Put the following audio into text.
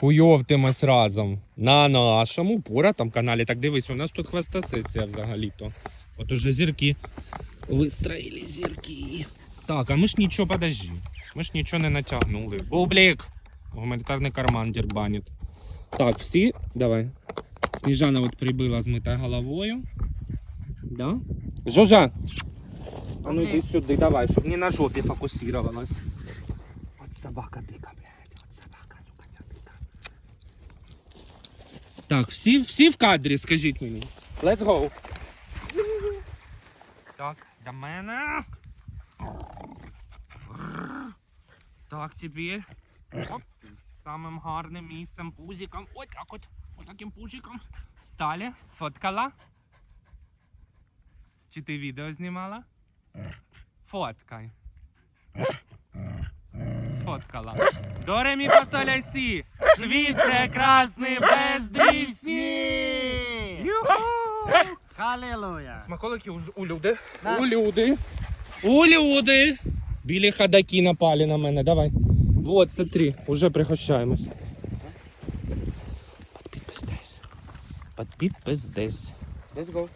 Хуйовтимось разом на нашому там каналі. Так дивись, у нас тут хвастосесія взагалі-то. От уже зірки. Вистроїли зірки. Так, а ми ж нічого, подожди. Ми ж нічого не натягнули. Бублік! Гуманітарний карман дербанить. Так, всі, давай. Сніжана от прибила змита головою. Да? Жожа! А ну йди сюди, давай, щоб не на жопі фокусировалась. От собака дика, блядь. От собака, сука, ця дика. Так, всі, всі в кадрі, скажіть мені. Let's go. Так, до мене. Так, тепер. Самим гарним місцем пузиком. Ось так от. Ось таким пузиком. Стали. Сфоткала. Чи ти відео знімала? Фоткай. Сфоткала. До ремі сі. Світ прекрасний бездрісні. Юху! Халилуя. Смаколики у, у люди. Да. У люди. У люди. Білі хадаки напали на мене. Давай. Вот, смотри, уже пригощаємось. Підписуйтесь. Підписуйтесь. Let's go.